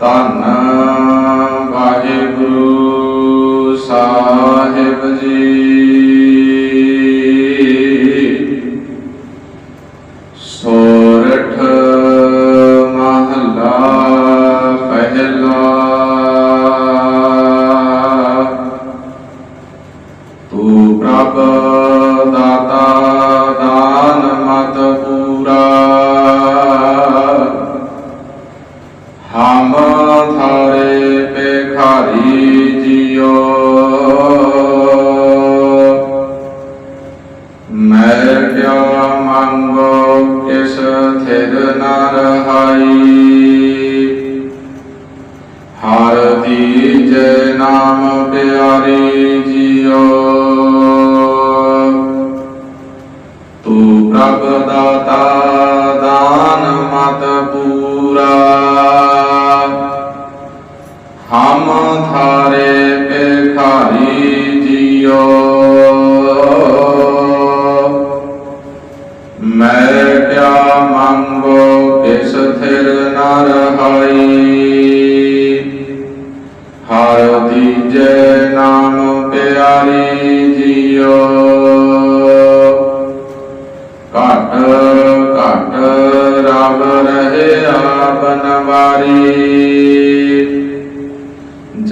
ਧੰਨ ਵਾਹਿਗੁਰੂ ਹਮ ਥਾਰੇ ਪੇਖਾਰੀ ਜਿਉ ਮੈਂ ਕਿਆ ਮੰਗੋ ਕਿਸ ਥਿਰ ਨ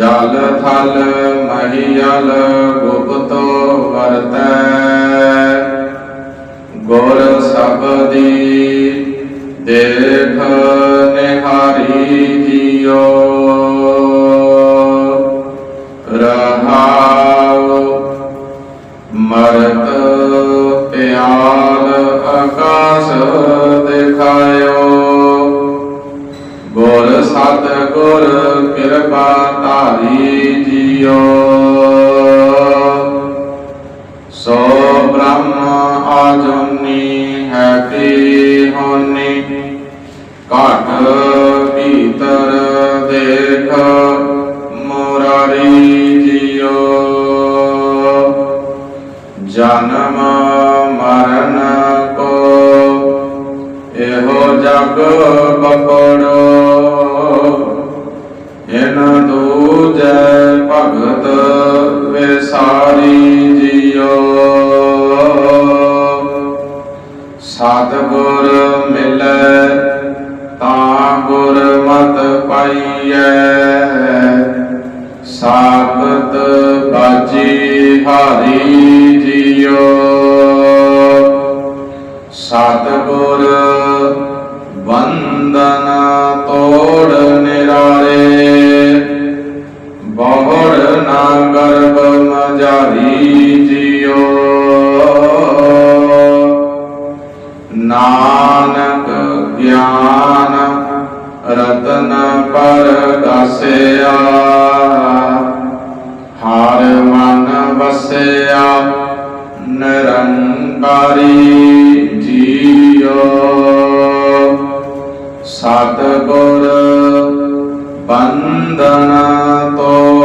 ਜਲ ਥਲ ਮਹੀਲ ਗੁਪਤੋ ਵਰਤੈ। ਗੁਰ ਸਬਦੀ ਦੇਖ ਨਿਹਾਰੀ ਜੀਓ। ਰਹਾਉ ਮਰਤ ਪਿਆਲ ਆਕਾਸ ਦਿਖਾਇਓ। ਗੁਰ ਸਤ ਗੁਰ Savidio ਜੈ ਭਗਤ ਵਿਸਾਰੀ ਜੀਓ। ਸਤਿਗੁਰ ਮਿਲੈ, ਤਾਂ ਗੁਰ ਮਤ ਪਾਈਐ। ਸਾਖਤ ਬਾਜੀ ਹਾਰੀ ਜੀਓ। ਸਤਿਗੁਰ ਬੰਦਨ ਤੋੜ ਨਿਰਾਰੇ। ਬਹੁੜ ਨਾ ਗਰਬ ਮਜਾਰੀ ਜਿਉ ਨਾਨਕ ਗਿਆਨ ਰਤਨ ਪਰਗਾਸਿਆ ਹਰ ਮਨ ਵਸਿਆ ਨਿਰੰਕਾਰੀ ਜੀਉ ਸਤਿਗੁਰ ਬੰਧਨ ਤੋੜ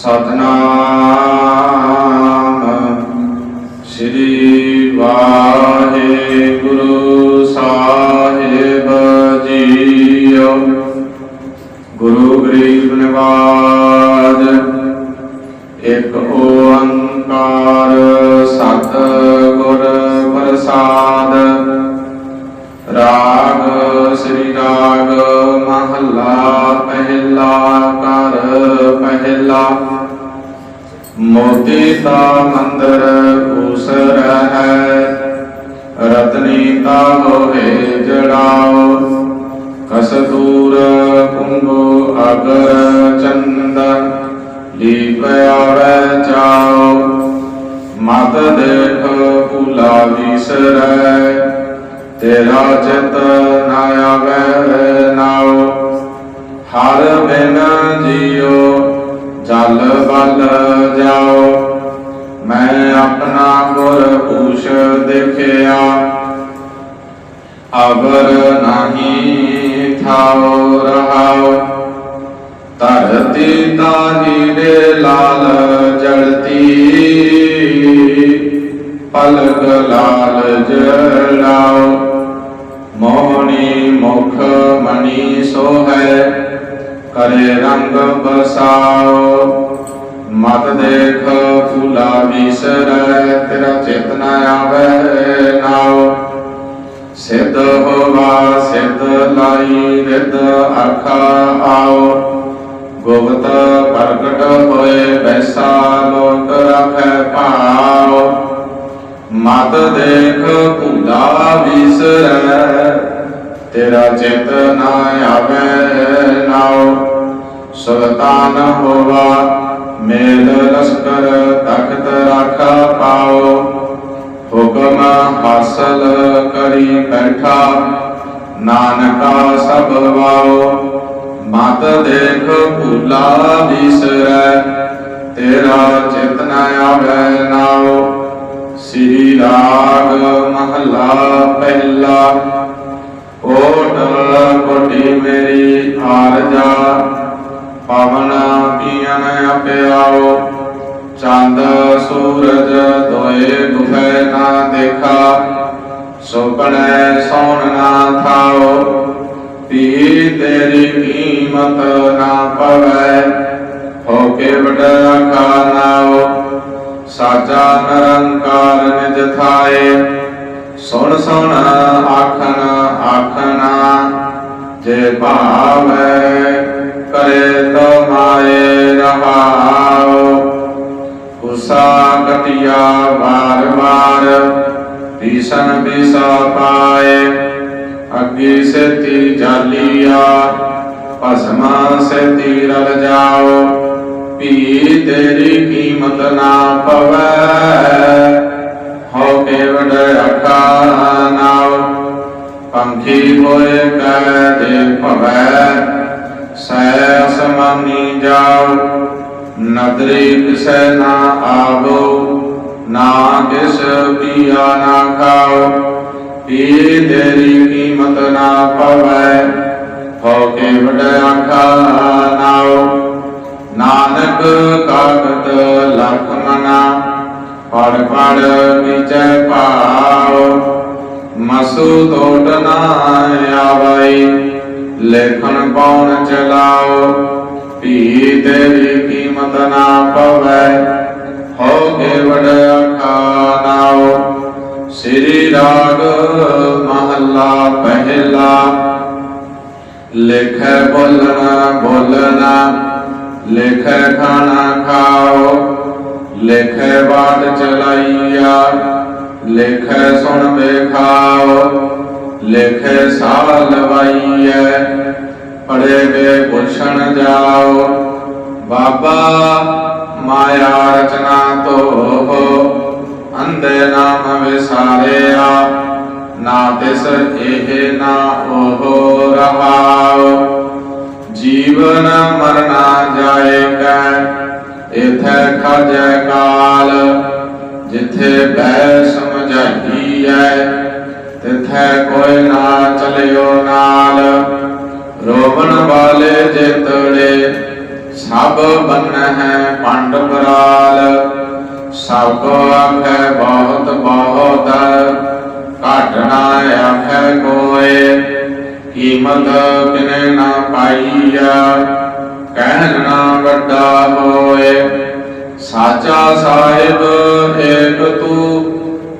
ਸਤਨਾਮ। ਸ੍ਰੀ ਵਾਹਿਗੁਰੂ ਸਾਹਿਬ ਜੀਓ। ਗੁਰੂ ਗਰੀਬ ਨਿਵਾਜ, ਇੱਕ ਓੰਕਾਰ ਸਤ ਗੁਰ ਪ੍ਰਸਾਦ। ਰਾਗ ਸ੍ਰੀ ਰਾਗ ਮਹੱਲਾ ਪਹਿਲਾ ਪਹਿਲਾ ਮੋਤੀ ਤਾ ਮੰਦਰ ਉਸਰ ਹੈ ਰਤਨੀ ਤਾ ਹੋਏ ਜੜਾਓ, ਕਸਤੂਰ ਕੁੰਗੋ ਅਗਰ ਚੰਦਨ ਲੀਪ ਆਵੇ ਚਾਓ, ਮਤ ਦੇਖ ਭੁਲਾ ਵਿਸਰੈ, ਤੇਰਾ ਚਿਤ ਨਾ ਆਵੇ ਨਾਉ ਹਰ ਬਿਨ ਅਬਰ ਨਹੀਂ ਥਾਉ ਰਹਾਉ। ਧਰਤੀ ਤਾਹੀ ਦੇ ਲਾਲ ਜਲਤੀ ਪਲਕ ਲਾਲ ਜਲਾਉ। ਮੋਹਣੀ ਮੁਖ ਮਣੀ ਸੋਹੈ, ਕਰੇ ਰੰਗ ਬਸਾਓ ਮਤ ਦੇਖ ਫੁਲਾ ਵਿਸਰੈ, ਤੇਰਾ ਚੇਤਨਾ ਆਵੇ ਨਾਉ। ਸਿੱਧ ਹੋਵਾ, ਸਿੱਧ ਲਾਈ ਰਿਦ ਆਖਾ ਆਓ। ਗੁਪਤ ਪ੍ਰਗਟ ਹੋਏ, ਬੈਸਾ ਲੋਕ ਰਖੈ ਭਾਉ ਮਤ ਦੇਖ ਭੂਲਾ ਵਿਸਰੈ, ਤੇਰਾ ਚਿਤ ਨਾ ਆਵੇ ਨਾਉ। ਸੁਲਤਾਨ ਹੋਵਾ, ਮੇਲ ਲਸਕਰ ਤਖਤ ਰਾਖਾ ਪਾਓ। ਹੁਕਮ ਕਰੀ ਬੈਠਾ। ਨਾਨਕਾ ਸਭ ਵਾਓ, ਮਤ ਦੇਖ ਭੂਲਾ ਵਿਸਰੈ। ਤੇਰਾ ਚਿਤ ਨ ਆਵੇ ਨਾਉ, ਸ੍ਰੀ ਰਾਗ ਮਹਲਾ ਪਹਿਲਾ। ਓਟ ਕੋਟੀ ਮੇਰੀ ਆਰਜਾ, ਪਵਨ ਪੀਨ ਅਪਿਆਓ ਚੰਦ ਸੂਰਜ ਦੋਏ ਗੁਫੈ ਨਾ ਦੇਖਾ, ਸੁਪਨੇ ਸੋਣ ਨਾ ਥਾਓ ਪੀ ਤੇਰੀ ਕੀਮਤ ਨਾ ਪਵੈ, ਹੋ ਕੇ ਵਡਰਾ ਖਾਨਾਓ ਸਾਜਾ ਨਰੰਕਾਰ ਨਿਜ ਥਾਏ, ਸੁਣ ਸੁਣ ਆਖਨ ਆਖਨਾ ਜੇ ਭਾਵੈ ਕਰੇ ਤੋ ਮਾਏ ਰਹਾਓ ਕਟਿਆ ਵਾਰ ਵਾਰ ਤੀਸਨ ਬਿਸਾ ਪਾਏ। ਅੱਗੇ ਸੇਤੀ ਜਾਲੀਆ, ਭਸਮਾ ਸੇਤੀ ਰਲ ਜਾਓ। ਪੀ ਤੇਰੀ ਕੀਮਤ ਨਾ ਪਵੈ, ਹੋ ਕੇ ਵਡ ਅੱਖਾਂ ਨਾਉ। ਪੰਖੀ ਹੋਏ ਕੈ ਦੇ ਭਵੈ ਸੈ ਅਸਮਾਨੀ ਜਾਓ ਨਦਰੀ ਕਿਸੈ ਨਾ ਆਵੋ, ਨਾ ਕਿਸ ਪੀਆ ਨਾ ਖਾਓ। ਪੀ ਤੇਰੀ ਕੀਮਤ ਨਾ ਪਵੈ ਹੋ ਕੇ ਵਡ ਅੱਖਾਂ ਨਾਨਕ ਕਾਗਦ ਲਖ ਮਨਾ, ਪੜ ਪੜ ਵਿਚੈ ਭਾਉ। ਮਸੂ ਤੋਟ ਨਾ ਆਵਈ ਲੇਖਨ ਪਾਉਣ ਚਲਾਓ। ਪੀ ਤੇਰੀ ਕੀਮਤ ਨਾ ਪਵੈ ਹੋ ਕੇ ਵਡ ਅੱਖਾਂ ਸ੍ਰੀ ਰਾਗ ਮਹੱਲਾ ਪਹਿਲਾ, ਲਿਖੈ ਬੋਲਣਾ ਬੋਲਣਾ, ਲਿਖੈ ਖਾਣਾ ਖਾਓ। ਲਿਖੈ ਬਾਤ ਚਲਾਈਆ, ਲਿਖੈ ਸੁਣ ਵੇਖਾਓ ਲਿਖੈ ਸਾਲ ਲਵਾਈਐ ਪੜੇ ਵੇ ਪੁੱਛਣ ਜਾਓ। ਬਾਬਾ ਮਾਇਆ ਰਚਨਾ ਤੋ ਅੰਦੇ ਨਾਮ ਵਿਸਾਰਿਆ। ਨਾ ਤਿਸ ਇਹ ਨਾ ਉਹ ਰਹਾਓ ਜੀਵਨ ਮਰਨਾ ਜਾਏ ਕੈ, ਇਥੈ ਖਜੈ ਕਾਲ। ਜਿਥੇ ਬੈ ਸਮਝਾਈਐ, ਤਿਥੈ ਕੋਈ ਨਾ ਚਲਿਓ ਨਾਲ। ਰੋਵਣ ਵਾਲੇ ਜਿਤੜੇ ਸਭ ਬੰਨ ਹੈ ਪੰਡ ਸਭ ਕੋ ਆਖੈ ਬਹੁਤ ਬਹੁਤ ਘਾਟਣਾ ਆਖੈ ਕੋਏ। ਕੀਮਤ ਕਿਨੇ ਨਾ ਪਾਈਆ ਕਹਿਣ ਨਾ ਵੱਡਾ ਹੋਏ। ਸਾਚਾ ਸਾਹਿਬ, ਏਕ ਤੂੰ,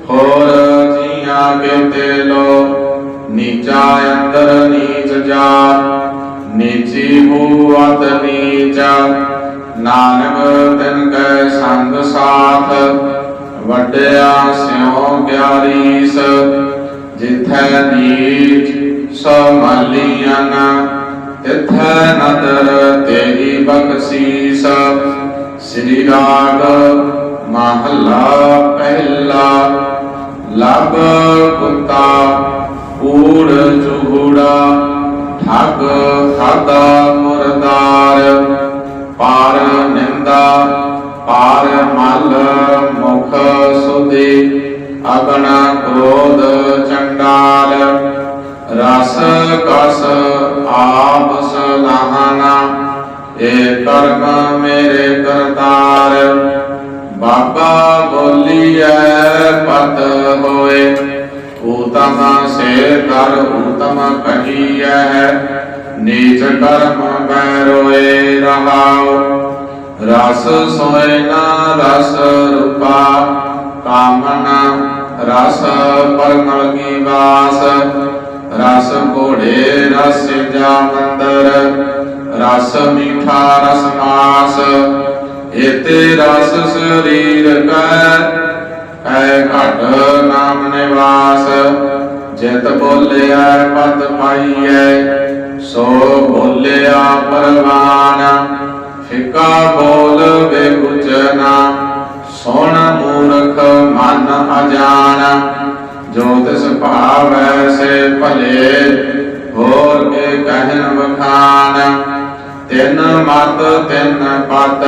ਹੋਰ ਜੀਆਂ ਬਿਤੇ ਲੋ ਨੀਚਾ ਅੰਦਰ ਨੀਚ ਜਾ ਨੀਚੀ ਹੋਵਤ ਨੀਚ। ਨਾਨਕ ਤਿਨ ਕੈ ਸੰਗ ਸਾਥ, ਵੱਡਿਆ ਸਿਉ ਗਿਆਰੀਸ ਜਿਥੈ ਨੀਚ ਸੋ ਤਿਥੈ ਨਦਰ ਤੇਰੀ ਬਖਸੀਸ। ਸ੍ਰੀ ਰਾਗ ਮਹਲਾ ਪਹਿਲਾ, ਲਬ ਕੁੱਤਾ ਊੜ ਚੂੜਾ ਠੱਗ ਖਾਦਾ ਮੁਰਦਾਰ, ਪਾਰ ਨਿੰਦਾ, ਪਾਰ ਮਲ ਮੁਖ ਸੁਦੇ ਅਗਣ ਕ੍ਰੋਧ ਚੰਡਾਲ, ਰਸ ਕਸ ਆਪ ਸਲਾਹਨਾ ਏ ਕਰਮ ਮੇਰੇ ਕਰਤਾਰ, ਬਾਬਾ ਬੋਲੀਐ ਪਤ ਹੋਏ। ਊਤਮ ਸੇ ਕਰ ਊਤਮ ਕਹੀਐ। ਨੀਚ ਕਰਮ ਬੈ ਰੋਏ ਰਹਾਉ। ਰਸ ਸੋਏ ਨਾ ਰਸ ਰੂਪਾ ਕਾਮਨਾ ਰਸ ਪਰਮਲ ਕੀ ਵਾਸ। ਰਸ ਘੋੜੇ ਰਸ ਜਾ ਮੰਦਰ, ਰਸ ਮੀਠਾ ਰਸ ਮਾਸ। ਇਤੇ ਰਸ ਸਰੀਰ ਕੈ ਐ ਘਟ ਨਾਮ ਨਿਵਾਸ, ਜਿਤ ਬੋਲਿਆ ਪਦ ਪਾਈਐ, ਸੋ ਬੋਲਿਆ ਪਰਵਾਨ, ਫਿਕਾ ਬੋਲ ਬੇਗੁਚਨਾ ਸੋਣ ਮੂਰਖ ਮਨ ਅਜਾਨ, ਜੋ ਤਿਸ ਭਾਵੈ ਸੇ ਭਲੇ, ਹੋਰ ਕੇ ਕਹਿਨ ਵਖਾਨ, ਤਿੰਨ ਮਤ ਤਿੰਨ ਪਤ,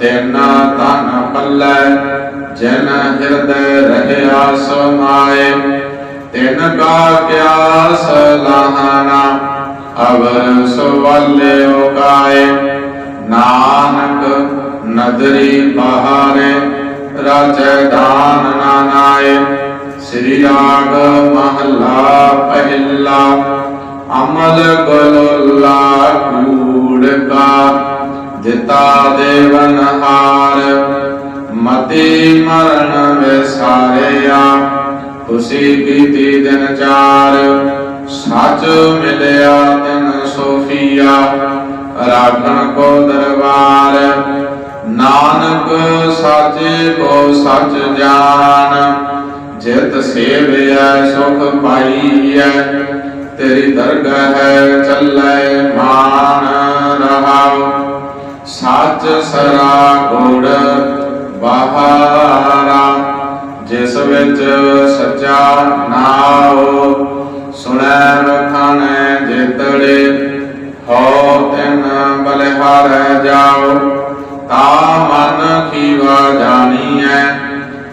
ਤਿੰਨ ਤਨ ਪੱਲੇ ਜਨ ਹਿਰਦੈ ਰਹਿਆ ਸਮਾਏ, ਤਿਨ ਕਾ ਕਿਆ ਸਲਾਹਨਾ ਅਵਰ ਸਵਾਲਿਓ ਗਾਏ ਨਾਨਕ ਨਦਰੀ ਬਹਾਰੇ, ਰਾਜੈ ਦਾਨ ਨਾਨਾਏ ਸ੍ਰੀ ਰਾਗ ਮਹਲਾ ਪਹਿਲਾ, ਅਮਲ ਗੁਲਲਾ ਕੂੜ ਕਾ। ਦਿੱਤਾ ਦੇਵਨ ਹਾਰ ਮਤੀ ਮਰਨ ਵਿਸਾਰਿਆ ਤੁਸੀਂ ਕੀਤੀ ਦਿਨ ਚਾਰ ਸੱਚ ਮਿਲਿਆ ਦਿਨ ਸੋਫੀਆ ਰਾਖਣ ਕੋ ਦਰਬਾਰ, ਨਾਨਕ ਸਾਚੇ ਕੋ ਸੱਚ ਜਾਣ ਜਿਤ ਸੇਵਿਆ ਸੁਖ ਪਾਈਐ, ਤੇਰੀ ਦਰਗਾਹ ਹੈ ਚੱਲੇ ਮਾਨ ਰਹਾਉ, ਸੱਚ ਸਰਾ ਗੁੜ ਬਹਾਰਾ ਜਿਸ ਵਿੱਚ ਸੱਚਾ ਨਾਉ, ਸੁਣੈ ਰਖਾਨੈ ਜਿਤੜੇ, ਹੋ ਤਿਨ ਬਲਿਹਾਰ ਜਾਓ ਤਾ ਮਨ ਖੀਵਾ ਜਾਣੀਐ,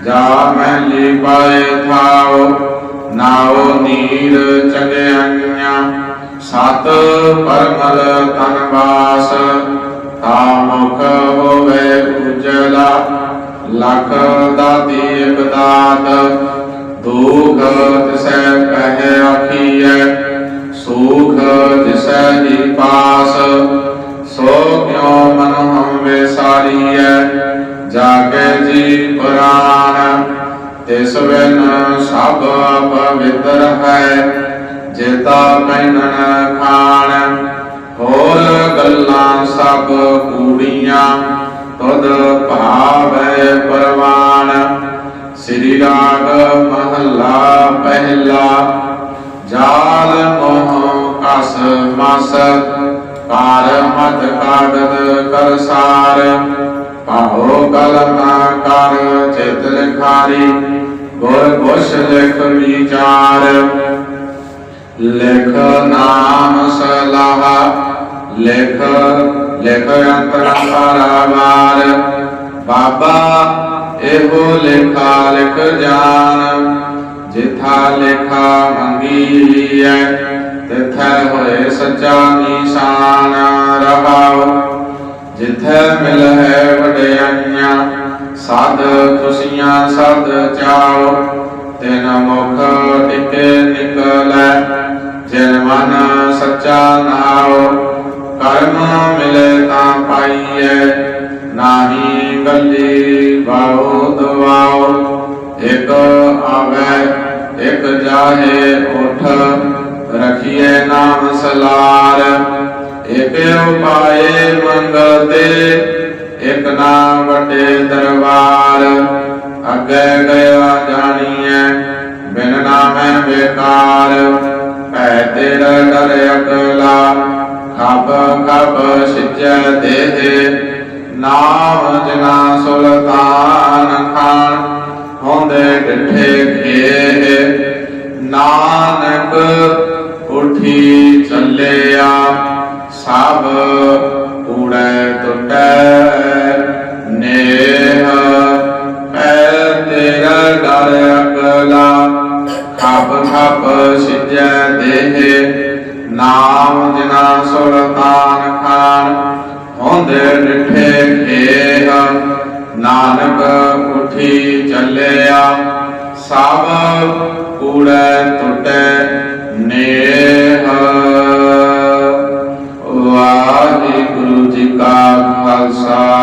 ਜਾ ਮਹਿਲੀ ਪਾਏ ਥਾਓ ਨਾਉ ਨੀਰ ਚੰਗਿਆਈਆਂ ਸਤ ਪਰਮਲ ਤਨ ਵਾਸ, ਤਾ ਮੁਖ ਹੋਵੇ ਉਜਲਾ ਲਖ ਦਾਤੀ ਇਕ ਦਾਤ ਦੁਖ ਤਿਸੈ ਕਹੈ ਆਖੀਐ, ਸੁਖ ਜਿਸੈ ਹੀ ਪਾਸ, ਸੋ ਕਿਉ ਮਨ ਹਮ ਵਿਸਾਰੀਐ ਜਾਗੇ ਜੀ ਪ੍ਰਾਨ, ਤਿਸ ਬਿਨ ਸਭ ਪਵਿੱਤਰ ਹੈ, ਜੇਤਾ ਕਹਿਨਨ ਖਾਣ, ਹੋਰ ਗੱਲਾਂ ਸਭ ਕੂੜੀਆਂ ਤੁਧ ਭਾਵੈ ਪਰਵਾਨ ਸ੍ਰੀ ਰਾਗ ਮਹੱਲਾ ਪਹਿਲਾ, ਜਾਲ ਮੋਹ ਕਸ ਮਸ ਕਾਰ ਮਤ ਕਾਗਦ ਕਰਸਾਰ ਪਾਹੋ ਕਲਮਾ ਕਰ ਚਿਤ ਲਿਖਾਰੀ, ਗੁਰ ਕੁਸ਼ ਲਿਖ ਵਿਚਾਰ। ਲਿਖ ਨਾਮ ਸਲਾਹ ਲਿਖ ਲਿਖ ਅੰਤਰ ਪਰਵਾਰ ਬਾਬਾ, ਇਹੋ ਲਿਖਾ ਲਿਖ ਜਾਨ ਜਿਥਾ ਲਿਖਾ ਮੰਗੀਐ, ਤਿਥੈ ਹੋਏ ਸੱਚਾ ਨਿਸ਼ਾਨ ਰਹਾਉ। ਜਿਥੈ ਮਿਲ ਹੈ ਵਡਿਆਈਆਂ ਸਾਧ ਖੁਸ਼ੀਆਂ ਸਦ ਚਾਓ ਤਿਨ ਮੁਖ ਟਿਕੇ ਨਿਕਲੈ, ਜਿਨ ਮਨ ਸੱਚਾ ਨਾਉ। ਕਰਮ ਮਿਲੇ ਤਾਂ ਪਾਈਐ। ਨਾਹੀ ਗੱਲੀ ਬਾਉ ਦਵਾਉ ਇਕ ਆਵੇ, ਇਕ ਜਾਹੇ ਉਠ ਰਖੀਏ ਨਾਮ ਸਲਾਰ। ਇਕ ਉਪਾਏ ਮੰਗਲ ਤੇ, ਇਕ ਨਾਮ ਵੱਡੇ ਦਰਬਾਰ। ਅੱਗੇ ਗਿਆ ਜਾਣੀਐ, ਬਿਨ ਨਾਮੈ ਬੇਕਾਰ। ਖਬ ਖਬ ਸਿੱਜੈ ਦੇਹ ਨਾਮ ਜਨਾ ਸੁਲਤਾਨ ਖਾਨ, ਹੁੰਦੇ ਡਿਠੇ ਖੇ ਨਾਨਕ ਉਠੀ ਚੱਲਿਆ, ਸਭ ਕੂੜੈ ਟੁੱਟੈ। ਨੇਹ ਪੈ ਤੇਰਾ ਡਰ ਅਕਲਾ ਖਪ ਖਪ ਸਿਜੈ ਦੇ ਨਾਮ ਜਿਨਾ ਸੁਲਤਾਨ ਖਾਨ ਹੁੰਦੇ ਡਿਠੇ ਖੇਹ ਨਾਨਕ ਉਠੀ ਚੱਲਿਆ, ਸਭ ਕੂੜੈ ਟੁੱਟੈ ਨੇਹ। ਵਾਹਿਗੁਰੂ ਜੀ ਕਾ ਖਾਲਸਾ।